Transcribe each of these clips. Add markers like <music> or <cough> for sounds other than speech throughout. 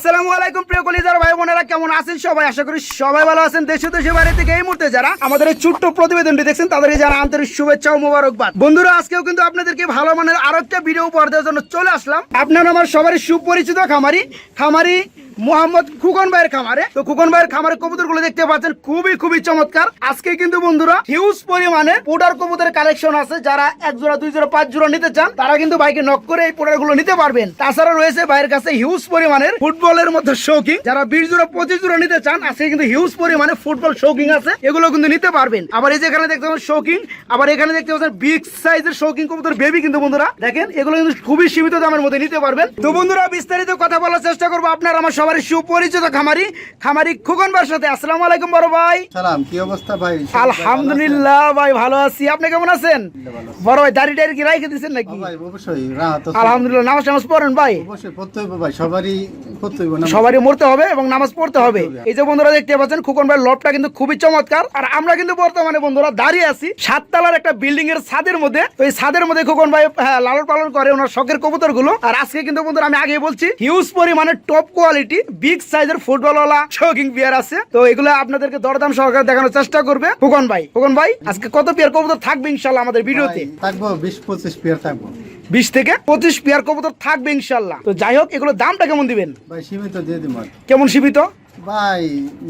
আসসালামু আলাইকুম, প্রিয় কলিজার ভাই বোনেরা, কেমন আছেন সবাই? আশা করি সবাই ভালো আছেন। দেশে দেশে বাইরে থেকে এই মুহূর্তে যারা আমাদের এই ছোট্ট প্রতিবেদনটি দেখছেন, তাদেরকে যারা আন্তরিক শুভেচ্ছা ও মোবারকবাদ। বন্ধুরা, আজকেও কিন্তু আপনাদেরকে ভালো মানের আরও একটা ভিডিও উপহার দেওয়ার জন্য চলে আসলাম। আপনারা আমার সবারই সুপরিচিত খামারি। খামারি মোহাম্মদ খুকন ভাইয়ের খামারে। তো খুকন ভাইয়ের খামারে কবুতরগুলো দেখতে পাচ্ছেন, খুবই খুবই চমৎকার। আজকে কিন্তু বন্ধুরা হিউজ পরিমাণে পোডার কবুতরের কালেকশন আছে। যারা এক জোড়া, দুই জোড়া, পাঁচ জোড়া নিতে চান, তারা কিন্তু বাইকে নক করে এই পোডারগুলো নিতে পারবেন। তাছাড়া রয়েছে ভাইয়ের কাছে হিউজ পরিমাণের ফুটবলের মধ্যে শৌকিং যারা বিশ জোড়া, পঁচিশ জোড়া নিতে চান, আজকে কিন্তু হিউজ পরিমাণে ফুটবল শৌকিং আছে। এগুলো কিন্তু নিতে পারবেন। আবার এই যে এখানে দেখতে পাচ্ছেন শৌকিং আবার এখানে দেখতে পাচ্ছেন বিগ সাইজের শৌকিং কবুতর বেবি কিন্তু বন্ধুরা। দেখেন, এগুলো কিন্তু খুবই সীমিত দামের মধ্যে নিতে পারবেন। তো বন্ধুরা, বিস্তারিত কথা বলার চেষ্টা করব। আপনার আমার সবারই সুপরিচিত খামারি খামারি খুকন ভাইয়ের সাথে। আসসালামু আলাইকুম বড় ভাই। সালাম কি অবস্থা ভাই? আলহামদুলিল্লাহ ভাই ভালো আছি। আপনি কেমন আছেন? বড় ভাই দাড়ি টাড়ি কি রাইখে দিচ্ছেন নাকি? ভাই অবশ্যই আলহামদুলিল্লাহ নামাজ নামাজ পড়েন ভাই? অবশ্যই পড়তে হইব ভাই সবারই পড়তে হইব না সবারই মরতে হবে এবং নামাজ পড়তে হবে। এই যে বন্ধুরা দেখতে পাচ্ছেন খুকন ভাই লবটা কিন্তু খুবই চমৎকার। আর আমরা কিন্তু বর্তমানে বন্ধুরা দাঁড়িয়ে আছি সাততলার একটা বিল্ডিং এর ছাদের মধ্যে। তো এই ছাদের মধ্যে খুকন ভাই হ্যাঁ, লালন পালন করে ওনার শখের কবুতরগুলো আর আজকে কিন্তু বন্ধুরা আমি আগে বলছি হিউজ পরিমাণে টপ কোয়ালিটি বিগ সাইজের ফুটবলওয়ালা শোকিং পিয়ার আছে। তো এগুলো আপনাদেরকে দরদাম সহকারে দেখানোর চেষ্টা করবে। ফুকন ভাই ফুকন ভাই আজকে কত পিয়ার কবুতর থাকবে ইনশাল্লাহ আমাদের ভিডিওতে? থাকব বিশ পঁচিশ পেয়ার থাকব। বিশ থেকে পঁচিশ পেয়ার কবুতর থাকবে ইনশাল্লাহ। তো যাই হোক এগুলো দামটা কেমন দিবেন? ভাই সীমিত দিয়ে দিব কেমন সীমিত? ভাই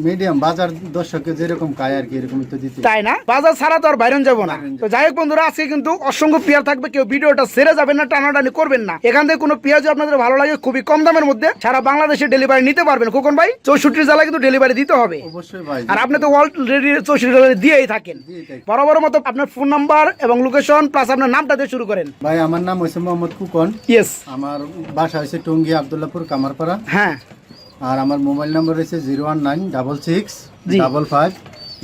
মিডিয়াম বাজার দর্শকে যেরকম খায় আর কি এরকমই তো দিতে। তাই না? বাজার ছাড়া তো আর বাইরন যাব না। তো যাই হোক বন্ধুরা আজকে কিন্তু অসংখ্য পেয়ার থাকবে কেউ ভিডিওটা সেরে যাবেন না টানাটানি করবেন না। এখান থেকে কোনো পেঁয়াজ আপনাদের ভালো লাগে খুবই কম দামের মধ্যে সারা বাংলাদেশে ডেলিভারি নিতে পারবেন। খোকন ভাই চৌষট্টি জেলায় কিন্তু ডেলিভারি দিতে হবে। অবশ্যই ভাই আর আপনি তো অলরেডি চৌষট্টি জেলায় দিয়েই থাকেন। বড় বড় মতো আপনার ফোন নাম্বার এবং লোকেশন প্লাস আপনার নামটা দিয়ে শুরু করেন। ভাই আমার নাম হয়েছে মোহাম্মদ কুকন ইয়েস আমার বাসা হয়েছে টঙ্গী আবদুল্লাপুর কামারপাড়া। হ্যাঁ। আর আমার মোবাইল নাম্বার হচ্ছে zero one nine double six double five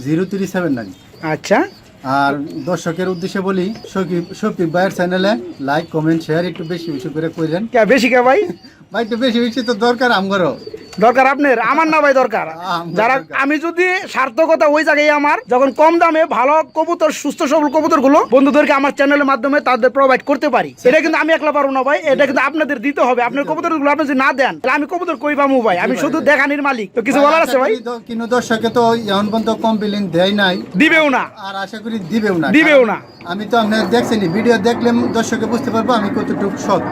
zero three seven nine. আচ্ছা। আর দর্শকের উদ্দেশ্যে বলি শফিক ভাইয়ের চ্যানেলে লাইক কমেন্ট শেয়ার একটু বেশি বেশি করে করেন কে বেশি কে ভাই? <laughs> ভাই তো বেশি বেশি তো দরকার আমগরও। দরকার আপনার আমার না ভাই দরকার। যারা আমি যদি সার্থকতা ওই জায়গায় আমার যখন কম দামে ভালো কবুতর সুস্থ সবল কবুতরগুলো বন্ধুদেরকে আমার চ্যানেলের মাধ্যমে তাদের প্রোভাইড করতে পারি। এটা কিন্তু আমি একলা পারব না ভাই এটা কিন্তু আপনাদের দিতে হবে। আপনার কবুতরগুলো আপনি যদি না দেন তাহলে আমি কবুতর কই পাবো ভাই? আমি শুধু দেখানির মালিক। তো কিছু বলার আছে ভাই? কিন্তু দর্শকে তো এখন পর্যন্ত কমপ্লেন দেয় নাই। দিবেও না। আর আশা করি দিবেও না। দিবেও না। আমি তো আপনার দেখছেন ভিডিও দেখলে দর্শকে বুঝতে পারব আমি কতটুকু সৎ।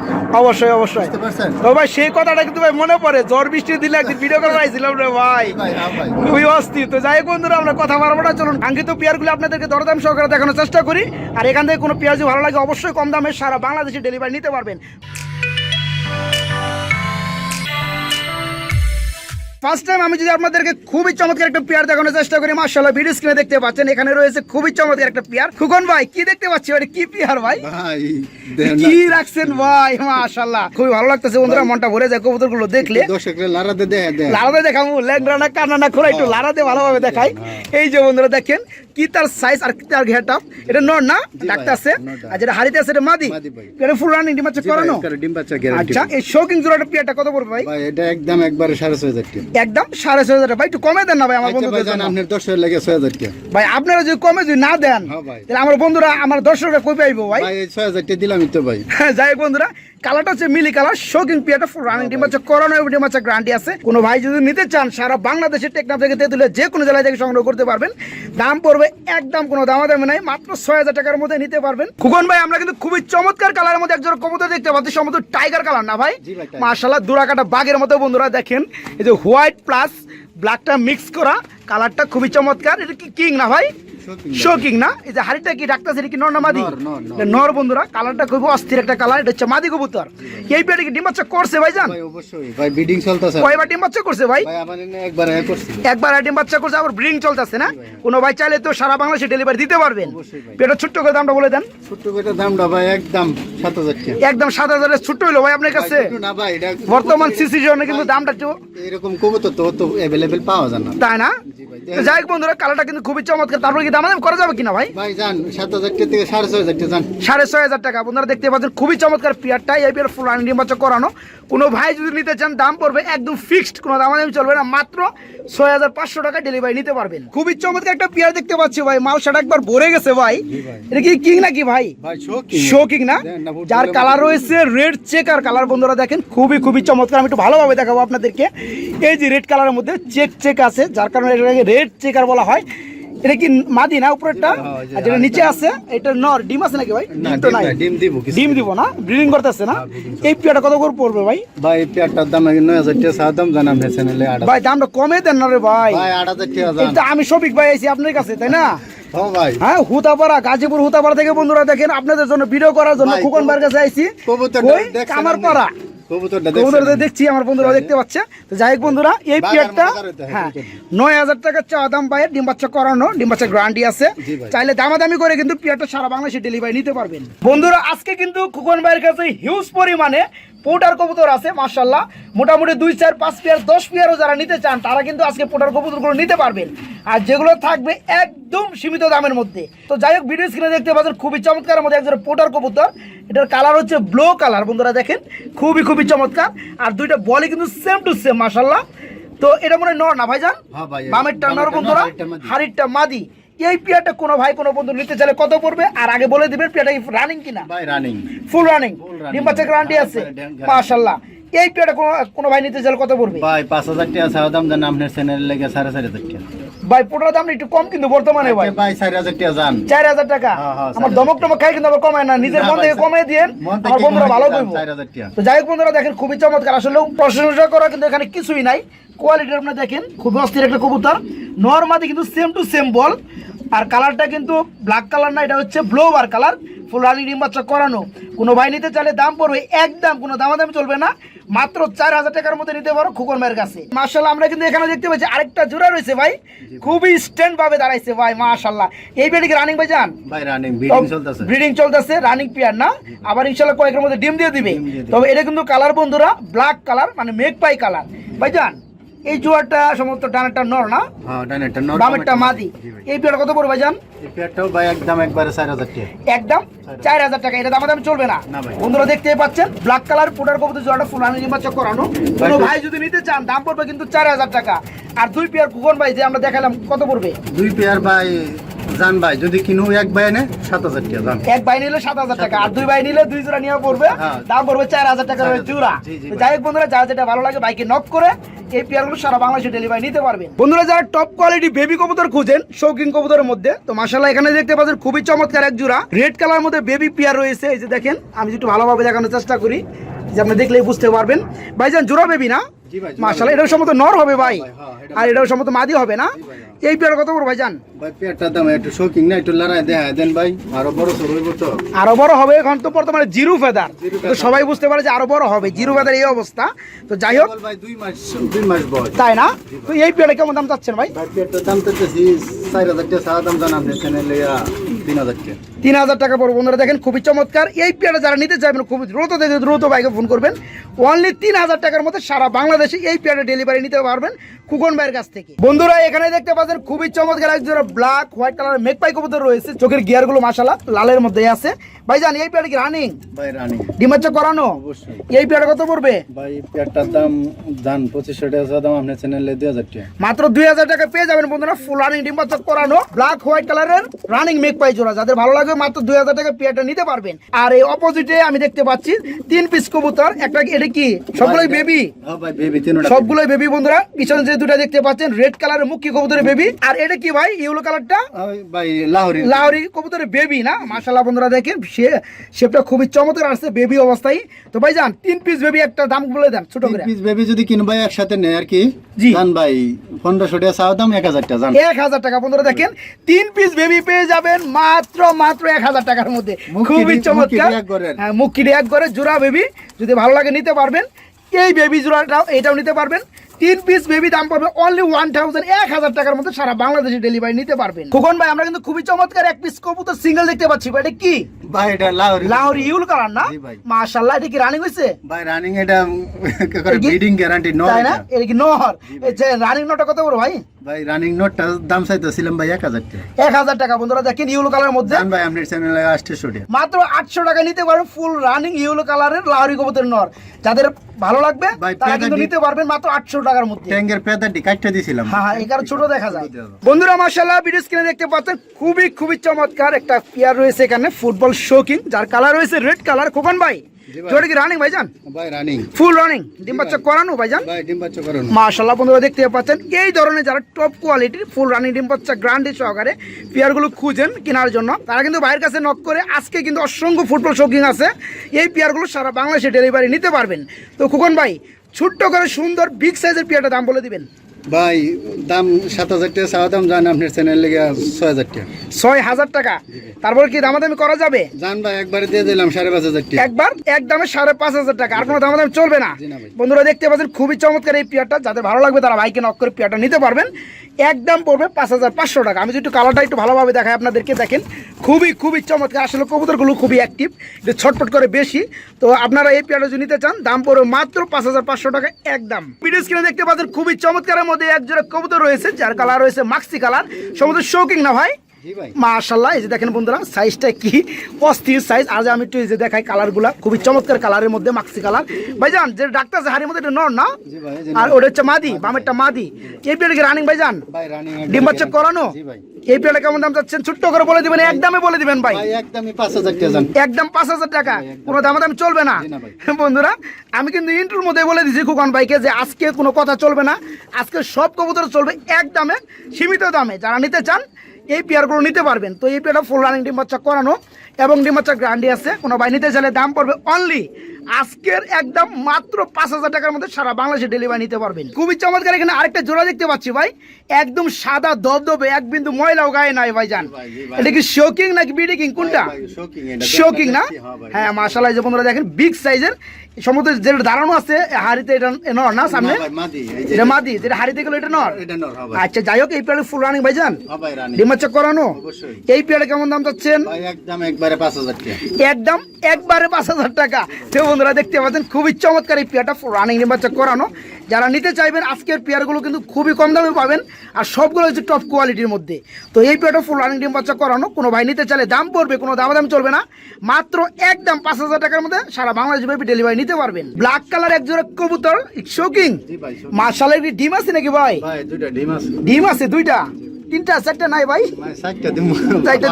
অবশ্যই অবশ্যই। বুঝতে পারছেন? তো ভাই সেই কথাটা কিন্তু ভাই মনে পড়ে জ্বর বৃষ্টি দিলে একদিন ভিডিও করে আইছিলাম রে ভাই। ভাই হ্যাঁ খুবই অস্থির। তো যাই বন্ধুরা আমরা কথা বাড়বো না চলুন। কাঙ্ক্ষিত পেয়ারগুলো আপনাদেরকে দরদাম সহকারে দেখানোর চেষ্টা করি। আর এখান থেকে কোনো পেঁয়াজ ভালো লাগে অবশ্যই কম দামে সারা বাংলাদেশে ডেলিভারি নিতে পারবেন। ফার্স্ট টাইম আমি যদি আপনাদেরকে খুবই চমৎকার একটা পেয়ার দেখানোর চেষ্টা করি মার্শাল্লাহ ভিডিও স্ক্রিনে দেখতে পাচ্ছেন এখানে রয়েছে খুবই চমৎকার একটা পেয়ার। খুকন ভাই কি দেখতে পাচ্ছি মানে কি পেয়ার ভাই? কি রাখছেন ভাই মাশাল্লাহ খুবই ভালো লাগতেছে বন্ধুরা মনটা ভরে যায় কবুতরগুলো দেখলে লারাতে দেখাবো ল্যাংরা না কান্না না খোলা একটু লাড়াতে ভালোভাবে দেখাই। এই যে বন্ধুরা দেখেন কি তার সাইজ আর কি তার ঘেট এটা নর না? আছে? আর যেটা হাড়িতে আছে এটা মাদি? এটা ফুল রানিং ডিম বাচ্চা গ্যারান্টি আচ্ছা এই শৌকিং জোড়াটা কত পড়বে ভাই? এটা একদম একবারে সাড়ে ছয় হাজার টাকা। একদম সাড়ে ছয় হাজার ভাই একটু কমে দেন না ভাই আমার আচ্ছা ভাই বন্ধুদের জান জন্য লাগে ছয় হাজার টাকা। ভাই আপনারা যদি কমে যদি না দেন হ্যাঁ তাহলে আমার বন্ধুরা আমার দর্শকরা কই পাইবো ভাই? ছয় হাজার টাকা দিলামই তো ভাই। যাই বন্ধুরা কালারটা হচ্ছে মিলি কালার শৌকিং পিয়াটা ফুল রানিং ডিম হচ্ছে করোনা ডিম হচ্ছে গ্যারান্টি আছে। কোনো ভাই যদি নিতে চান সারা বাংলাদেশের টেকনাফ থেকে তেঁতুলে যে কোনো জেলায় থেকে সংগ্রহ করতে পারবেন। দাম পড়বে একদম কোনো দামা দামে নাই মাত্র ছয় হাজার টাকার মধ্যে নিতে পারবেন। খুকন ভাই আমরা কিন্তু খুবই চমৎকার কালারের মধ্যে একজন কবুতর দেখতে পাচ্ছি সম্ভবত টাইগার কালার না ভাই। মার্শাল্লাহ দুরাকাটা বাঘের মতো বন্ধুরা দেখেন। এই যে হোয়াইট প্লাস ব্ল্যাকটা মিক্স করা কালারটা খুবই চমৎকার। এটা কি কিং না ভাই। শোকিং না? এই যে হাড়িটা কি ডাক্তার কি নর না মাদি? নর, বন্ধুরা কালারটা খুব অস্থির একটা কালার এটা হচ্ছে মাদি কবুতর। এই পেটে কি ডিম বাচ্চা করছে ভাই জান ভাই অবশ্যই। ভাই বিডিং চলতেছে। কয়বার ডিম বাচ্চা করছে ভাই? ভাই আমার এনে একবার একবার ডিম বাচ্চা করছে আবার ব্রিডিং চলতেছে না? কোনো ভাই চাইলে তো সারা বাংলাদেশে ডেলিভারি দিতে পারবেন। পেটের ছোট্ট করে দামটা বলে দেন। ছোট্ট বেটার দামটা ভাই একদম সাত হাজার টাকা। একদম সাত হাজারের ছোট্ট হইল ভাই আপনার কাছে? ভাই, ছোট না ভাই এটা বর্তমান সিসি জন্য কিন্তু দামটা একটু এরকম কবুতর তো তো অ্যাভেলেবেল পাওয়া যায় না। তাই না? জি ভাই যাই হোক বন্ধুরা কালারটা কিন্তু খুবই চমৎকার। তারপরে দামাদাম করা যাবে কিনা ভাই? ভাই যান সাত হাজার থেকে সাড়ে ছয় হাজার যান। সাড়ে ছয় হাজার টাকা। আপনারা দেখতে পাচ্ছেন খুবই চমৎকার পেয়ারটা এই পেয়ার ফুল রানিং বাচ্চা করানো। কোনো ভাই যদি নিতে চান দাম পড়বে একদম ফিক্সড কোনো দামাদামি চলবে না মাত্র ছয় হাজার পাঁচশো টাকা ডেলিভারি নিতে পারবেন। খুবই চমৎকার একটা পেয়ার দেখতে পাচ্ছি ভাই মাউসাটা একবার ভরে গেছে ভাই। এটা কি কিং নাকি ভাই? ভাই শোকিং না? যার কালার রয়েছে রেড চেকার কালার বন্ধুরা দেখেন খুবই খুবই চমৎকার। আমি একটু ভালোভাবে দেখাবো আপনাদেরকে। এই যে রেড কালারের মধ্যে চেক চেক আছে যার কারণে এটাকে রেড চেকার বলা হয়। এটা কি মাদি না উপরেরটা? হ্যাঁ, এই আর যেটা নিচে আছে এটা নর ডিম আছে নাকি ভাই? ডিম তো নাই। ডিম দিব ডিম দিব না? ব্রিডিং করতেছে না? হ্যাঁ, এই পেয়ারটা কত করে পড়বে ভাই? ভাই পেয়ারটার দাম নাকি নয় হাজার টাকা সাত দাম জান চ্যানেলে ভাই দামটা কমে দেন না রে ভাই। ভাই আট হাজার টাকা যান এটা আমি শফিক ভাই আইছি আপনার কাছে তাই না? হ্যাঁ হুতাপাড়া গাজীপুর হুতাপাড়া থেকে বন্ধুরা দেখেন আপনাদের জন্য ভিডিও করার জন্য খুকন ভাইয়ের কাছে আইছি। কামারপাড়া। কবুতরটা দেখছি আমার বন্ধুরা দেখতে পাচ্ছে। তো যাই হোক বন্ধুরা এই পেয়ারটা হয়, নয় হাজার টাকা চাওয়া দাম পায় ডিম বাচ্চা করানো ডিম বাচ্চা গ্যারান্টি আছে। চাইলে দামাদামি করে কিন্তু পেয়ারটা সারা বাংলাদেশে ডেলিভারি নিতে পারবেন। বন্ধুরা আজকে কিন্তু খুকন ভাইয়ের কাছে হিউজ পরিমাণে পোটার কবুতর আছে মার্শাল্লাহ মোটামুটি দুই চার পাঁচ পেয়ার দশ পেয়ারও যারা নিতে চান তারা কিন্তু আজকে পোটার কবুতরগুলো নিতে পারবেন। আর যেগুলো থাকবে একদম সীমিত দামের মধ্যে। তো যাই হোক ভিডিও স্ক্রিনে দেখতে পাচ্ছেন খুবই চমৎকার মধ্যে একজন পোটার কবুতর। এটার কালার হচ্ছে ব্লু কালার বন্ধুরা দেখেন খুবই খুবই চমৎকার। আর দুইটা বলই কিন্তু সেম টু সেম মার্শাল্লাহ তো এটা মনে হয় নর না ভাইজান? হ্যাঁ বামেরটা নর বন্ধুরা। নর, হাড়িরটা মাদি। এই পেয়ারটা কোনো ভাই কোনো বন্ধু নিতে চাইলে কত পড়বে? আর আগে বলে দিবেন পেয়ারটা রানিং কিনা? ভাই রানিং ফুল রানিং। ডিম বাচ্চা গ্যারান্টি আছে। মাশাআল্লাহ। এই পেয়ারটা কোনো ভাই নিতে চাইলে কত পড়বে? ভাই পাঁচ হাজার টাকা দাম জান আপনার চ্যানেলে লেগে সাড়ে চার হাজার টাকা। ভাই পোটার দাম একটু কম কিন্তু বর্তমানে ভাই। ভাই চার হাজার টাকা যান চার হাজার টাকা? হ্যাঁ, হ্যাঁ, আমার দমক টমক খাই কিন্তু আবার কমায় না নিজের মন থেকে কমায় দিয়ে আমার বন্ধুরা ভালো করব। টাকা। তো যাই হোক বন্ধুরা দেখেন খুবই চমৎকার। আসলে প্রশংসা করা কিন্তু এখানে কিছুই নাই। কোয়ালিটি আপনারা দেখেন খুবই অস্থির একটা কবুতর। নর্মাদি কিন্তু সেম টু সেম বল আর কালারটা কিন্তু ব্ল্যাক কালার না এটা হচ্ছে ব্লোবার কালার ফুল রানি ডিম বাচ্চা করানো। কোনো ভাই নিতে চাইলে দাম পড়বে একদম কোনো দামাদামি চলবে না। মাত্র চার হাজার টাকার মধ্যে নিতে পারো খুকন ভাইয়ের কাছে। মার্শাল্লাহ আমরা কিন্তু এখানে দেখতে পাচ্ছি আরেকটা জোড়া রয়েছে ভাই। খুবই স্ট্যান্ড ভাবে দাঁড়াইছে ভাই মাশাল্লাহ এই বেডিকে রানিং ভাই যান ভাই রানিং বিডিং চলতেছে। ব্রিডিং চলতেছে রানিং পেয়ার না? আবার ইনশাল্লাহ কয়েকের মধ্যে ডিম দিয়ে দিবে। তবে এটা কিন্তু কালার বন্ধুরা ব্ল্যাক কালার মানে মেঘ পাই কালার ভাইজান এই জোয়ারটা সমস্ত ডানেরটা নর না? হ্যাঁ বামেরটা মাদি। এই পেয়ারটা কত পড়বে জান? এই পেয়ারটাও ভাই একদম একবারে চার হাজার টাকা। একদম? চার হাজার। টাকা। এটা দামাদামি চলবে না। না ভাই। বন্ধুরা দেখতেই পাচ্ছেন ব্ল্যাক কালার পুটার কবুতর জোড়াটা ফুলানি নির্বাচন করানো। কোনো ভাই যদি নিতে চান দাম পড়বে কিন্তু চার হাজার টাকা। আর দুই পেয়ার কুকন ভাই যে আমরা দেখালাম কত পড়বে? দুই পেয়ার ভাই জান ভাই যদি কিনো এক ভাই নে সাত হাজার টাকা জান। এক ভাই নিলে সাত হাজার টাকা আর দুই ভাই নিলে দুই জোড়া নিয়ে পড়বে। হ্যাঁ। দাম পড়বে চার হাজার টাকা জোড়া। যাই হোক বন্ধুরা যারা যেটা ভালো লাগে বাইকে নক করে এই পেয়ারগুলো সারা বাংলাদেশে ডেলিভারি নিতে পারবেন। বন্ধুরা যারা টপ কোয়ালিটি বেবি কবুতর খুঁজেন শৌখিন কবুতরের মধ্যে তো মাসাল্লাহ এখানে দেখতে পাচ্ছেন খুবই চমৎকার এক জোড়া। রেড কালার মধ্যে বেবি পেয়ার রয়েছে এই যে দেখেন আমি একটু ভালোভাবে দেখানোর চেষ্টা করি যে আপনি দেখলেই বুঝতে পারবেন। ভাইজান জোড়া বেবি না? এটাও সম্ভবত নর হবে ভাই। হ্যাঁ, আর এটাও সম্ভবত মাদি হবে না? এই পেয়ার কত ভাই পেয়ারটার দাম একটু শৌকিং না একটু লড়াই দেখা দেন ভাই আরও বড় সর হইব তো। আরও বড় হবে এখন তো বর্তমানে জিরো ফেদার। তো সবাই বুঝতে পারে যে আরও বড় হবে জিরো ফেদার এই অবস্থা। তো যাই হোক ভাই দুই মাস দুই মাস বয়স। তাই না? তো এই পেয়ারে কেমন দাম চাচ্ছেন ভাই? ভাই পেয়ারটার দাম তো চার হাজার টাকা সাত দাম জান চ্যানেলে তিন হাজার টাকা। তিন হাজার টাকা পড়বে। বন্ধুরা দেখেন খুবই চমৎকার। এই পেয়ারে যারা নিতে চাইবেন খুব দ্রুত দ্রুত বাইকে ফোন করবেন। অনলি তিন হাজার টাকার মধ্যে সারা বাংলাদেশে এই পেয়ারে ডেলিভারি নিতে পারবেন। কুকন ভাইয়ের কাছ থেকে। বন্ধুরা এখানে দেখতে পাচ্ছেন খুবই চমৎকার এক জোড়া ব্ল্যাক হোয়াইট কালার মেক পাই কবুতর রয়েছে। চোখের গিয়ারগুলো মাসালা লালের মধ্যে আছে। ভাই জান এই পেয়ারে কি রানিং ভাই রানিং ডিমাচ্চা করানো? অবশ্যই। এই পেয়ারে কত পড়বে? ভাই পেয়ারটার দাম জান পঁচিশশো টাকা দাম আপনার চ্যানেলে দুই হাজার টাকা। মাত্র দুই হাজার টাকা পেয়ে যাবেন বন্ধুরা ফুল রানিং ডিম বাচ্চা করানো ব্ল্যাক হোয়াইট কালারের রানিং মেক পাই জোড়া যাদের ভালো লাগবে মাত্র দুই হাজার টাকা পেয়ারটা নিতে পারবেন। আর এই অপোজিটে আমি দেখতে পাচ্ছি তিন পিস কবুতর একটা এটা কি? সবগুলোই বেবি হ্যাঁ ভাই বেবি তিনটা সবগুলোই বেবি বন্ধুরা পিছনে যে দুটা দেখতে পাচ্ছেন রেড কালারের মুখী কবুতরের বেবি আর এটা কি ভাই? ইউলো কালারটা ভাই লাহোরি লাহরি কবুতরের বেবি না? মাশাল্লাহ বন্ধুরা দেখেন সে শেপটা খুবই চমৎকার আসছে বেবি অবস্থায়। তো ভাই যান তিন পিস বেবি একটা দাম বলে দেন ছোট করে। পিস বেবি যদি কিনো ভাই একসাথে নেয় আর কি। জি। জান ভাই পনেরোশো টাকা চাওয়া দাম এক হাজার টাকা জান। এক হাজার টাকা বন্ধুরা দেখেন তিন পিস বেবি পেয়ে যাবেন মাত্র মাত্র এক হাজার টাকার মধ্যে। খুবই চমৎকার। হ্যাঁ মুখ কিডি এক করে জোড়া বেবি যদি ভালো লাগে নিতে পারবেন। এই বেবি জোড়াটাও এটাও নিতে পারবেন। তিন পিস বেবি দাম পড়বে অনলি ওয়ান থাউজেন্ড এক হাজার টাকার মধ্যে সারা বাংলাদেশে ডেলিভারি নিতে পারবেন। খোকন ভাই আমরা কিন্তু খুবই চমৎকার এক পিস কবুতর সিঙ্গেল দেখতে পাচ্ছি। ভাই এটা কি? ভাই এটা লাহোরি। লাহোরি ইউল কালার না? মাশাআল্লাহ এটা কি রানিং হয়েছে ভাই রানিং এটা এটা কি? ব্রিডিং গ্যারান্টি নো তাই না? এটা। কি নহর এই যে রানিং নটা কত বড় ভাই? ভাই রানিং নোটটা দাম চাইতেছিলাম ভাই এক হাজার টাকা। এক হাজার টাকা বন্ধুরা দেখেন ইউলো কালারের মধ্যে। ভাই আপনার চ্যানেলে আটশোশো টাকা মাত্র আটশো টাকা নিতে পারবেন ফুল রানিং ইউলো কালারের লাহরি কবুতর নর। যাদের ভালো লাগবে তারা কিন্তু নিতে পারবেন মাত্র আটশো টাকার মধ্যে ট্যাঙ্গের কাটতে দিয়েছিলাম হ্যাঁ হ্যাঁ এখানে ছোট দেখা যায় ছোট দেখা যায়। বন্ধুরা মার্শাল্লাহ ভিডিও স্ক্রিনে দেখতে পাচ্ছেন খুবই খুবই চমৎকার একটা পেয়ার রয়েছে এখানে ফুটবল শৌকিং যার কালার রয়েছে রেড কালার খোকন ভাই। জোরে কি রানিং ভাইজান? ভাই রানিং ফুল রানিং ডিম বাচ্চা করানো ভাইজান? ভাই ডিম বাচ্চা করুন। মাশাল্লাহ বন্ধুরা দেখতে পাচ্ছেন এই ধরনের যারা টপ কোয়ালিটির ফুল রানিং ডিম বাচ্চা গ্রান্ডি সহকারে পেয়ারগুলো খুঁজেন কেনার জন্য তারা কিন্তু বাইরের কাছে নক করে আজকে কিন্তু অসংখ্য ফুটবল শৌখিন আছে। এই পেয়ারগুলো সারা বাংলাদেশে ডেলিভারি নিতে পারবেন। তো খুকন ভাই ছোট্ট করে সুন্দর বিগ সাইজের পেয়ারটা দাম বলে দিবেন। ভাই দাম সাত হাজার টাকা চাওয়া দাম জান আপনার চ্যানেল লেগে ছয় হাজার টাকা। ছয় হাজার টাকা? তারপর কি দামাদামি করা যাবে? জান ভাই একবারে দিয়ে দিলাম সাড়ে পাঁচ হাজার টাকা। একবার? এক দামে সাড়ে পাঁচ হাজার টাকা। আর কোনো দামাদামি চলবে না। বন্ধুরা দেখতে পাচ্ছেন খুবই চমৎকার এই পেয়ারটা। যাদের ভালো লাগবে তারা বাইকে নক করে পেয়ারটা নিতে পারবেন। একদম পড়বে পাঁচ হাজার পাঁচশো টাকা। আমি যদি একটু কালারটা একটু ভালোভাবে দেখাই আপনাদেরকে দেখেন খুবই খুবই চমৎকার। আসলে কবুতরগুলো খুবই অ্যাক্টিভ যে ছটফট করে বেশি। তো আপনারা এই পেয়ারটা যদি নিতে চান দাম পড়বে মাত্র পাঁচ হাজার পাঁচশো টাকা একদম ভিডিও স্ক্রিনে দেখতে পাচ্ছেন খুবই চমৎকারের মধ্যে এক জোড়া কবুতর রয়েছে যার কালার রয়েছে মাক্সি কালার সমুদ্র শৌকিং না ভাই? মাশাল্লাহ এই যে দেখেন বন্ধুরা সাইজটা কি অস্থির সাইজ আজ আমি একটু এই যে দেখাই কালারগুলা খুবই চমৎকার কালারের মধ্যে মাক্সি কালার ভাইজান যে ডাক্তার আছে হাড়ির মধ্যে এটা নর না? আর ওটা হচ্ছে মাদি বামেরটা মাদি। এই রানিং ভাইজান? ডিম বাচ্চা করানো? এই কেমন দাম চাচ্ছেন? ছোট্ট করে বলে দিবেন একদমে বলে দিবেন ভাই। ভাই একদমই পাঁচ হাজার টাকা একদম পাঁচ হাজার টাকা। কোনো দাম দাম চলবে না। বন্ধুরা আমি কিন্তু ইন্টুর মধ্যে বলে দিছি খুকন ভাইকে যে আজকে কোনো কথা চলবে না। আজকে সব কবুতর চলবে এক দামে সীমিত দামে। যারা নিতে চান এই পেয়ারগুলো নিতে পারবেন। তো এই পেয়ারটা ফুল রানিং ডিম বাচ্চা করানো। এবং ডিম বাচ্চা গ্রান্ডি আছে। কোনো ভাই নিতে চাইলে দাম পড়বে অনলি আজকের একদম মাত্র পাঁচ হাজার টাকার মধ্যে সারা বাংলাদেশে ডেলিভারি নিতে পারবেন। খুবই চমৎকার এখানে আরেকটা জোড়া দেখতে পাচ্ছি ভাই। একদম সাদা দবদবে এক বিন্দু ময়লাও গায়ে নাই ভাই ভাই, এটা কি শোকিং নাকি বিডিকিং কোনটা? শোকিং না? হ্যাঁ ভাই। হ্যাঁ যে বন্ধুরা দেখেন বিগ সাইজের সমুদ্র যেটা দাঁড়ানো আছে হাড়িতে এটা নর না সামনে? মাদি, এটা মাদি যেটা হাড়িতে গেলো এটা নর? হ্যাঁ। আচ্ছা যাই হোক এই পেয়ারে ফুল রানিং হ্যাঁ ভাই, রানী। ডিম বাচ্চা করানো এই পেয়ারে কেমন দাম চাচ্ছেন? একদম একবারে পাঁচ হাজার টাকা। একদম একবারে পাঁচ হাজার টাকা। তো বন্ধুরা দেখতে পাচ্ছেন খুবই চমৎকার এই পেয়ারটা রানিং বাচ্চা করানো। যারা নিতে চাইবেন আজকের পেয়ারগুলো কিন্তু খুবই কম দামে পাবেন আর সবগুলো হচ্ছে টপ কোয়ালিটির মধ্যে। তো এই পেয়ারটা ফুল রানিং ডিম বাচ্চা করানো কোনো ভাই নিতে চাইলে দাম পড়বে কোনো দাম চলবে না। মাত্র একদম পাঁচ হাজার টাকার মধ্যে সারা বাংলাদেশ ব্যাপী ডেলিভারি নিতে পারবেন। ব্ল্যাক কালার এক জোড়া কবুতর শোকিং মার্শালের ডিম আছে নাকি ভাই? ভাই, দুইটা ডিম আছে। ডিম আছে দুইটা? তিনটা চারটা নাই ভাই? চারটা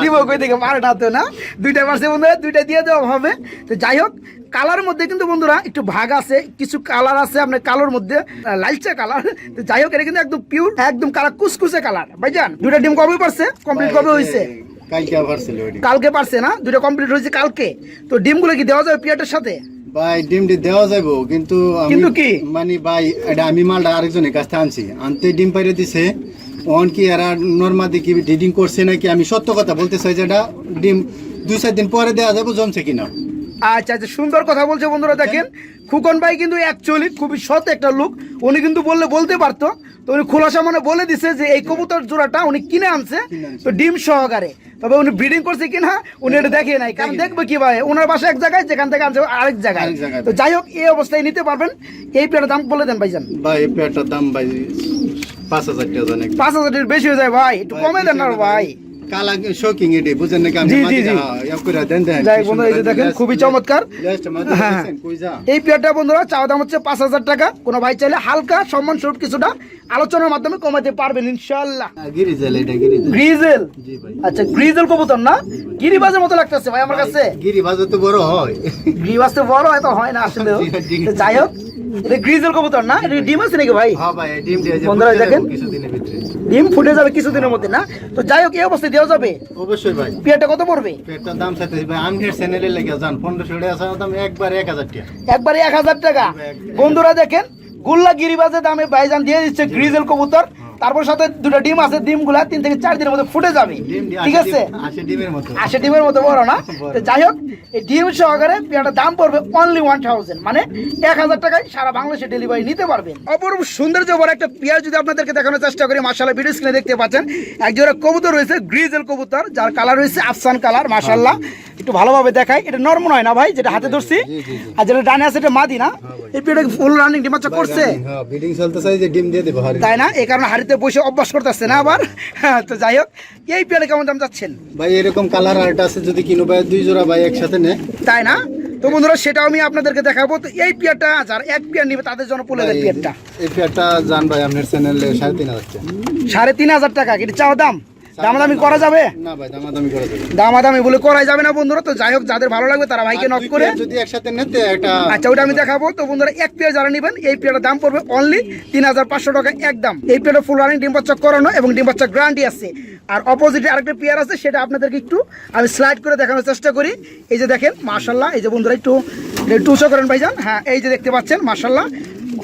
দিব। কই থেকে না তো না? দুইটা পারছে বন্ধু দুইটা দিয়ে দেওয়া হবে। তো যাই হোক কালার মধ্যে কিন্তু বন্ধুরা একটু ভাগ আছে কিছু কালার আছে আপনার কালোর মধ্যে লালচে কালার। তো যাই হোক এটা কিন্তু একদম পিওর একদম কালার কুসকুসে কালার। ভাইজান দুইটা ডিম কবে পারছে? কমপ্লিট কবে হয়েছে কালকে পারছে না? দুইটা কমপ্লিট হয়েছে কালকে। তো ডিমগুলো কি দেওয়া যাবে পিয়াটের সাথে? ভাই ডিমটি দেওয়া যাব কিন্তু আমি- কিন্তু কি? মানে ভাই এটা আমি মালটা আরেকজনের কাছ আনছি। আনতে ডিম পাইরে দিছে অন কি এরা নর্মাদি কি ডিডিং করছে নাকি? আমি সত্য কথা বলতে চাই যে এটা ডিম দুই চার দিন পরে দেওয়া যাবে, জমছে কিনা? আচ্ছা আচ্ছা সুন্দর কথা বলছে বন্ধুরা, দেখেন। খুকন ভাই কিন্তু অ্যাকচুয়ালি খুবই সৎ একটা লোক। উনি কিন্তু বললে, বলতে পারতো তো উনি খোলাসা মানে বলে দিছে যে এই কবুতর জোড়াটা উনি কিনে আনছে তো ডিম সহকারে। তবে উনি ব্রিডিং করছে কিনা উনি এটা দেখে নাই। কারণ দেখবে কি ভাই ওনার বাসা এক জায়গায় যেখান থেকে আনছে আরেক জায়গায়। জায়গায়। তো যাই হোক এই অবস্থায় নিতে পারবেন। এই পেয়ারের দাম বলে দেন ভাইজান। ভাই এই পেয়ারটার দাম ভাই পাঁচ হাজার টাকা পাঁচ হাজার বেশি হয়ে যায় ভাই একটু কমে দেন না ভাই। কালা শোকিং এটি বুঝেন নাকি জি, জি, জি। হ্যাঁ, যাই বন্ধুরা, এই যে দেখেন, খুবই চমৎকার। হ্যাঁ। দেখছেন, কই যা? এই পেয়ারটা বন্ধুরা চাওয়া দাম হচ্ছে পাঁচ হাজার টাকা। কোনো ভাই চাইলে হালকা সম্মান স্বরূপ কিছুটা আলোচনার মাধ্যমে কমাতে পারবেন ইনশাল্লাহ হ্যাঁ, এটা গিরিজাল। গ্রিজেল? আচ্ছা গ্রিজেল কবুতর না? গিরিবাজের মতো লাগতেছে ভাই আমার কাছে। গিরিবাজ তো বড় হয়। গ্রিবাজ তো বড় হয়তো হয় না আসলে। যাই হোক এটা গ্রিজেল কবুতর না? এটা ডিম আছে নাকি ভাই? হ্যাঁ ভাই ডিম দিয়ে বন্ধুরা দেখেন। কিছুদিনের ভিতরে। ডিম ফুটে যাবে কিছুদিনের মধ্যে না? তো যাই হোক এই অবস্থায় দেওয়া যাবে। অবশ্যই ভাই। পেয়ারটা কত পড়বে? পেটটার দাম সাথে ভাই আমগের চ্যানেলে লেগে যান 1500 টাকা দাম একবার এক হাজার টাকা। একবারে এক হাজার টাকা। বন্ধুরা দেখেন গুল্লা গিরিবাজে দামে ভাইজান দিয়ে দিচ্ছে গ্রিজেল কবুতর। তারপর সাথে দুটো ডিম আছে ডিমগুলা তিন থেকে চার দিনের মধ্যে ফুটে যাবে। ঠিক আছে? আসে ডিমের মতো। আশি ডিমের মতো বড় না? তো যাই হোক এই ডিম সহকারে পেয়ারটার দাম পড়বে অনলি ওয়ান থাউজেন্ড মানে এক হাজার টাকায় সারা বাংলাদেশে ডেলিভারি নিতে পারবেন। অপরূপ সৌন্দর্য বড় একটা পেয়ার যদি আপনাদেরকে দেখানোর চেষ্টা করি মাসাল্লাহ ভিডিও স্ক্রিনে দেখতে পাচ্ছেন একজোড়া কবুতর রয়েছে গ্রিজেল কবুতর যার কালার রয়েছে আফসান কালার মাসাল্লাহ একটু ভালোভাবে দেখায় এটা নর্ম নয় না ভাই যেটা হাতে ধরছি? আর যেটা ডানে আছে এটা মাদি না? এই পেয়ারটা ফুল রানিং করছে? হ্যাঁ ডিম দিয়ে দেবো হারি তাই না? এই কারণে হাড়িতে বসে অভ্যাস করতেছে না আবার? হ্যাঁ, তো যাই হোক এই পেয়ারে কেমন দাম যাচ্ছেন? ভাই এরকম কালার আর্ট আছে যদি কিনো ভাই দুই জোড়া ভাই একসাথে নে। তাই না? তো বন্ধুরা সেটাও আমি আপনাদেরকে দেখাবো। তো এই পিয়ারটা যার এক পিয়ার নিবে তাদের জন্য পড়ে দেয় পিয়ারটা। এই পেয়ারটা জান ভাই আপনার চ্যানেলে সাড়ে তিন হাজার টাকা। সাড়ে তিন হাজার টাকা এটা চাওয়া দাম? দামাদামি করা যাবে? না ভাই দামাদামি করে দেবে দামাদামি বলে করাই যাবে না বন্ধুরা তো যাই হোক যাদের ভালো লাগবে তারা ভাইকে নক করে। যদি একসাথে নিতে একটা আচ্ছা ওটা আমি দেখাবো। তো বন্ধুরা এক পেয়ার যারা নেবেন এই পেয়ারের দাম পড়বে অনলি তিন হাজার পাঁচশো টাকা একদম এই পেয়ারের ফুল রানিং ডিম বাচ্চা করানো এবং ডিম বাচ্চা গ্যারান্টি আছে। আর অপোজিটে আরেকটা পেয়ার আছে সেটা আপনাদেরকে একটু আমি স্লাইড করে দেখানোর চেষ্টা করি। এই যে দেখেন মার্শাল্লাহ এই যে বন্ধুরা একটু উঁচু করেন ভাইজান। হ্যাঁ এই যে দেখতে পাচ্ছেন মার্শাল্লাহ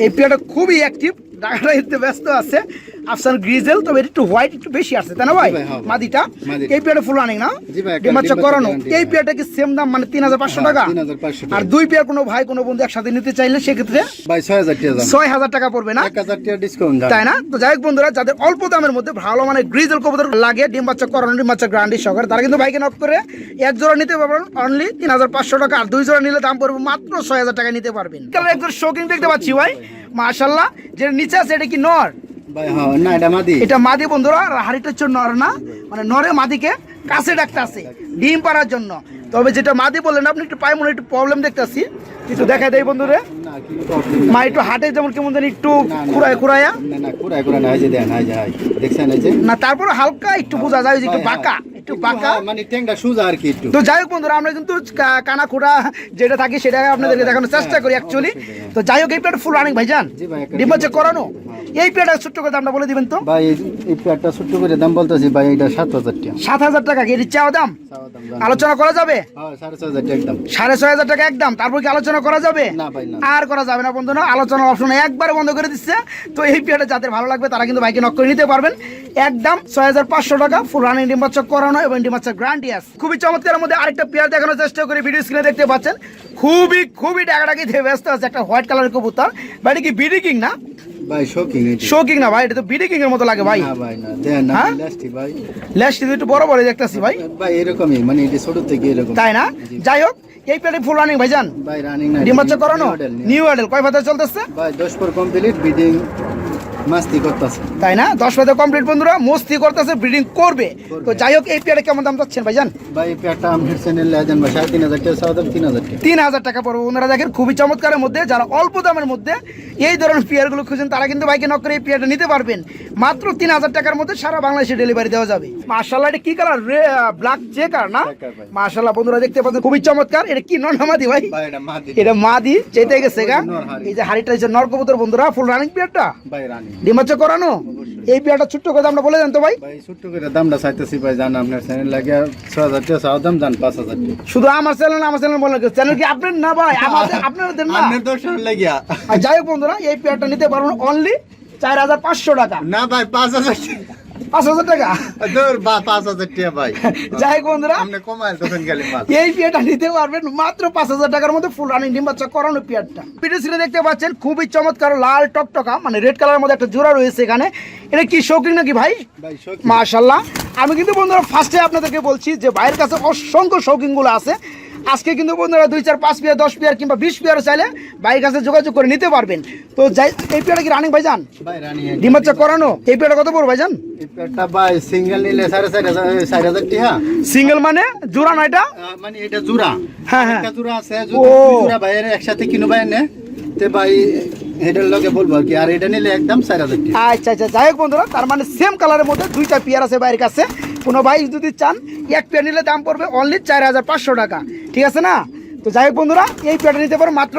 এই পেয়ারটা খুবই অ্যাক্টিভ ডাকাটা একটু ব্যস্ত আছে। আফসান গ্রিজেল তবে একটু হোয়াইট একটু বেশি আছে তাই না ভাই? হ্যাঁ। মাদিটা। এই পেয়ারটা ফুল না? করানো। এই পেয়ারটা কি সেম দাম মানে তিন হাজার পাঁচশো হ্যাঁ, টাকা? আর দুই পেয়ার কোনো ভাই কোনো বন্ধু একসাথে নিতে চাইলে সেক্ষেত্রে ভাই ছয় হাজার টাকা ছয় হাজার টাকা পড়বে না? ডিসকাউন্ট তাই না? তো যাই হোক বন্ধুরা যাদের অল্প দামের মধ্যে ভালো মানে গ্রিজেল কবুতর লাগে ডিম বাচ্চা করানো ডিম বাচ্চা গ্রান্ডি সহকারে তারা কিন্তু ভাইকে নক করে এক জোড়া নিতে পারবেন অনলি তিন হাজার পাঁচশো টাকা আর দুই জোড়া নিলে দাম পড়বে মাত্র ছয় হাজার টাকা নিতে পারবেন। কারণ একজন শৌখিন দেখতে পাচ্ছি ভাই। মাশাল্লাহ যেটা নিচে আছে এটা কি নর? হ্যাঁ না এটা মাদি। এটা মাদি বন্ধুরা আর হাড়িটা হচ্ছে নর না? মানে নরে মাদিকে কাছে ডাকতে আছে ডিম পাড়ার জন্য। তবে যেটা মাদি বললেন আপনি একটু পায়ে মনে একটু প্রবলেম দেখতেছি কিছু দেখা দেয় বন্ধুরে। মা একটু হাটে যেমন কেমন জানি একটু। খুঁড়ায় খুঁড়ায়া না না কুড়াই কুড়াই না এই যে দেন এই যে দেখছেন এই যে? না তারপরে হালকা একটু বোঝা যায় যে একটু হ্যাঁ, বাঁকা হ্যাঁ। একটু বাঁকা। হ্যাঁ, মানে ট্যাংটা সুজা আর কি একটু। তো যাই হোক বন্ধুরা আমরা কিন্তু কানা খুঁড়া যেটা থাকি সেটা আপনাদেরকে দেখানোর চেষ্টা করি অ্যাকচুয়ালি তো যাই হোক এই প্লেট ফুল রানিং ভাইজান। ডিম করানো। এই প্লেটটা ছোট্ট করে দামটা বলে দিবেন তো। ভাই এই- প্যাডটা ছোট্ট করে দাম বলতেছি ভাই এটা সাত হাজার টাকা। সাত হাজার টাকা কি এর চাওয়া দাম। আলোচনা করা যাবে? সাড়ে ছয় হাজার টাকা একদম। সাড়ে ছয় হাজার টাকা একদম তারপর কি আলোচনা করা যাবে? না ভাই না। আর করা যাবে না বন্ধু না আলোচনা অপশন একবার বন্ধ করে দিচ্ছে। তো এই পিরিয়ডে যাদের ভালো লাগবে, তারা কিন্তু বাইকে নক নিতে পারবেন। একদম ছয় হাজার পাঁচশো টাকা। ফুল রানিং ডিম বাচ্চা করানো এবং ডিম বাচ্চা গ্রান্টি আছে। খুবই চমৎকারের মধ্যে আরেকটা পেয়ার দেখানোর চেষ্টা করি। ভিডিও স্ক্রিনে দেখতে পাচ্ছেন। খুবই খুবই ডাকাডাকি ব্যস্ত আছে একটা হোয়াইট কালারের কবুতর। বাড়ি কি বিডিকিং না? ভাই শোকিং এটা। শো না ভাই এটা তো বিডি কিং এর মতো লাগে ভাই। না ভাই না দেন না হ্যাঁ? লাস্টি ভাই। লেসটি একটু বড় বড় দেখতাছি ভাই। ভাই এরকমই মানে এটা ছোট থেকে এরকম। তাই না? যাই হোক এই প্লেটে ফুল রানিং ভাইজান ভাই রানিং না ডিম বাচ্চা করানো? নিউ অর্ডার কয় ভাতা চলতেছে? ভাই দশ পর কমপ্লিট বিডিং মাস্তি করতেছে। তাই না? দশ পাতা কমপ্লিট বন্ধুরা মস্তি করতেছে ব্রিডিং করবে। তো যাই হোক এই পেয়ারে কেমন দাম চাচ্ছেন ভাইজান? ভাই এই প্যাডটা আমি চ্যানেলে আছেন ভাই সাড়ে তিন হাজার টাকা দাম তিন হাজার টাকা। তিন হাজার টাকা পড়বে। ওনারা দেখেন খুবই চমৎকারের মধ্যে যারা অল্প দামের মধ্যে এই ধরনের পেয়ারগুলো খুঁজেন তারা কিন্তু বাইকে নক করে এই পেয়ারটা নিতে পারবেন। মাত্র তিন হাজার টাকার মধ্যে সারা বাংলাদেশে ডেলিভারি দেওয়া যাবে। মার্শাল্লাহ এটা কি কালার ব্ল্যাক চেকার না? Checker ভাই। মার্শাল্লাহ বন্ধুরা দেখতে পাচ্ছেন খুবই চমৎকার। এটা কি নর্নামাদি ভাই? ভাই এটা মাদি। এটা মাদি চেতে গেছে গা। এই যে হাড়িটা নরকবুতর বন্ধুরা ফুল রানিং পেয়ারটা? ভাই রানিং ডিমাচ্ছ করানো? এই পেয়ারটা ছোট্ট করে দামটা বলে দেন তো ভাই। ভাই ছোট্ট করে দামটা চাইতেছি ভাই জান আপনার চ্যানেল লাগে ছ হাজার টাকা চাওয়া দাম জান পাঁচ হাজার টাকা। শুধু আমার চ্যানেল আমার চ্যানেল বলে চ্যানেল কি আপনার না ভাই? আমাদের আপনাদের না? আপনার দর্শন লাগিয়া। আর যাই হোক বন্ধুরা এই পেয়ারটা নিতে পারবেন অনলি চার হাজার পাঁচশো টাকা। না ভাই পাঁচ হাজার টাকা। পাঁচ হাজার টাকা? দূর বা পাঁচ হাজার টাকা ভাই। যাই বন্ধুরা আপনি কমাইল তখন গেলে এই পেয়ারটা নিতে পারবেন মাত্র পাঁচ হাজার টাকার মধ্যে ফুল রানিং ডিম বাচ্চা করানো পেয়ারটা। ভিডিও সিনে দেখতে পাচ্ছেন খুবই চমৎকার লাল টকটকা মানে রেড কালারের মধ্যে একটা জোড়া রয়েছে এখানে। এটা কি শৌখিন নাকি ভাই? ভাই মাশাল্লাহ আমি কিন্তু বন্ধুরা ফার্স্টে আপনাদেরকে বলছি যে ভাইয়ের কাছে অসংখ্য শৌখিনগুলো আছে। আজকে কিন্তু বন্ধুরা দুই চার পাঁচ পেয়ার দশ পেয়ার কিংবা বিশ পেয়ারও চাইলে ভাইয়ের কাছে যোগাযোগ করে নিতে পারবেন। তো যাই এই পেয়ারটা কি রানিং ভাইজান? ভাই রানী ডিম করানো? এই পেয়ারটা কত পড়ো ভাইজান? ভাই সিঙ্গেল মানে জোড়া না এটা? আহ, মানে এটা জোড়া। হ্যাঁ, হ্যাঁ। জোড়া আছে জোড়া ভাইয়ের একসাথে কিনো ভাই নে তে ভাই আচ্ছা আচ্ছা মানে মধ্যে দুইটা আছে বাইরের কাছে। কোনো যদি চান, এক দাম পড়বে অনলি চার হাজার পাঁচশো টাকা, ঠিক আছে না? তো যাই হোক বন্ধুরা, এই মাত্র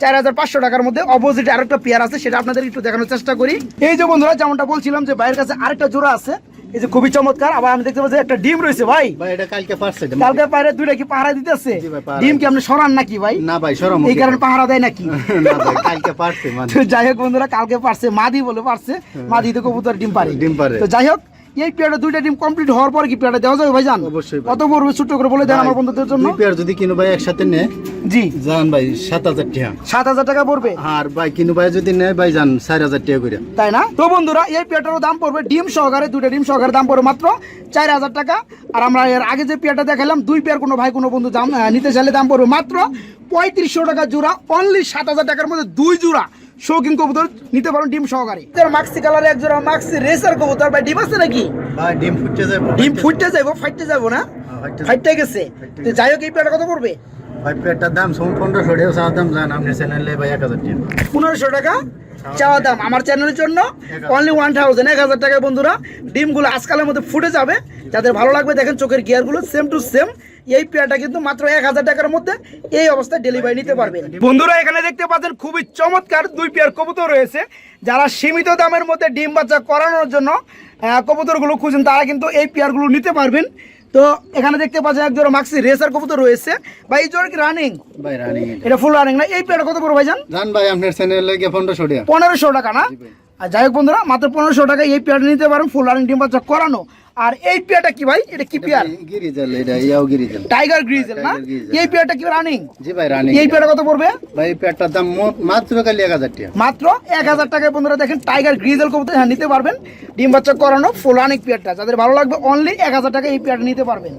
চার হাজার পাঁচশো টাকার মধ্যে অপোজিট আরেকটা পেয়ার আছে, সেটা আপনাদের একটু দেখানোর চেষ্টা করি। এই যে বন্ধুরা, যেমনটা বলছিলাম যে বাইরের কাছে আরেকটা জোড়া আছে এই যে খুবই চমৎকার আবার আমি দেখতে পাচ্ছি একটা ডিম রয়েছে ভাই। এটা কালকে পারছে দুটা কালকে দুইটা কি পাহারা দিতেছে? ডিম কি আপনি সরান নাকি ভাই? না ভাই সরম এই কারণে পাহারা দেয় নাকি? <laughs> না ভাই কালকে পারছে মানে। যাই হোক বন্ধুরা কালকে পারছে মাদি বলে পারছে। মাদি তো কবুতর ডিম পারে। ডিম পারে। তো যাই হোক এই পেয়ারটা দুইটা ডিম কমপ্লিট হওয়ার পর কি পেয়ারটা দেওয়া যাবে ভাইজান? অবশ্যই। কত পড়বে ছোট্ট করে বলে দেন আমার বন্ধুদের জন্য। দুই পেয়ার যদি কিনো ভাই একসাথে নে। জি। যান ভাই সাত হাজার টাকা। সাত হাজার টাকা পড়বে? আর ভাই কিনো ভাই যদি নেয় ভাই চার হাজার টাকা করে তাই না? তো বন্ধুরা এই পেয়ারটারও দাম পড়বে ডিম সহকারে দুইটা ডিম সহকারে দাম পড়বে মাত্র চার হাজার টাকা। আর আমরা এর আগে যে পেয়ারটা দেখালাম দুই পেয়ার কোনো ভাই কোনো বন্ধু দাম নিতে চাইলে দাম পড়বে মাত্র পঁয়ত্রিশশো টাকা জোড়া অনলি সাত হাজার টাকার মধ্যে দুই জোড়া শৌখিন কবুতর নিতে পারেন ডিম সহকারে। মাক্সি কালারে এক জোড়া মাক্সি রেসার কবুতর ভাই ডিম আছে নাকি? ডিম ফুটতে যাব ডিম ফুটতে যাব ফাইটতে যাব না? ফাইটতে ফাইটতে গেছে। তো যাই হোক এই পেয়ারটা কত পড়বে? ভাই দাম সোম পনেরোশো টাকা চাওয়ার দাম যান আপনি চ্যানেলে ভাই এক হাজার টাকা পনেরোশো টাকা চাওয়া দাম। আমার চ্যানেলের জন্য। অনলি ওয়ান থাউজেন্ড এক হাজার টাকায় বন্ধুরা ডিমগুলো আজকালের মধ্যে ফুটে যাবে। যাদের ভালো লাগবে দেখেন চোখের গিয়ারগুলো সেম টু সেম এই পেয়ারটা কিন্তু মাত্র এক হাজার টাকার মধ্যে এই অবস্থায় ডেলিভারি নিতে পারবেন। বন্ধুরা এখানে দেখতে পাচ্ছেন খুবই চমৎকার দুই পেয়ার কবুতর রয়েছে। যারা সীমিত দামের মধ্যে ডিম বাচ্চা করানোর জন্য কবুতরগুলো খুঁজেন তারা কিন্তু এই পেয়ারগুলো নিতে পারবেন। তো এখানে দেখতে পাচ্ছেন এক জোড়া মাক্সি রেসার কবুতর রয়েছে। বা এই জোড়া কি রানিং ভাই রানিং এটা। ফুল রানিং না? এই পেয়ারটা কত পড়বে ভাইজান? জান ভাই আপনার চ্যানেলে গিয়ে পনেরোশো টাকা। পনেরোশো টাকা না? আর যাই হোক বন্ধুরা মাত্র পনেরোশো টাকা এই পেয়ারটা নিতে পারেন ফুল রানিং ডিম বাচ্চা করানো। আর এই পেয়ারটা কি ভাই? এটা কি পেয়ার? গ্রিজেল এটা ইয়াও গ্রিজেল। টাইগার গ্রিজেল না? এই পেয়ারটা কি রানিং জি ভাই রানিং এই পেয়ারটা কত পড়বে? ভাই এই পেয়ারটার দাম মাত্র খালি এক হাজার টাকা। মাত্র এক হাজার টাকায় বন্ধুরা দেখেন টাইগার গ্রিজেল কবুতর হ্যাঁ নিতে পারবেন। ডিম বাচ্চা করানো ফুল রানিং পেয়ারটা। যাদের ভালো লাগবে অনলি এক হাজার টাকা এই পেয়ারটা নিতে পারবেন।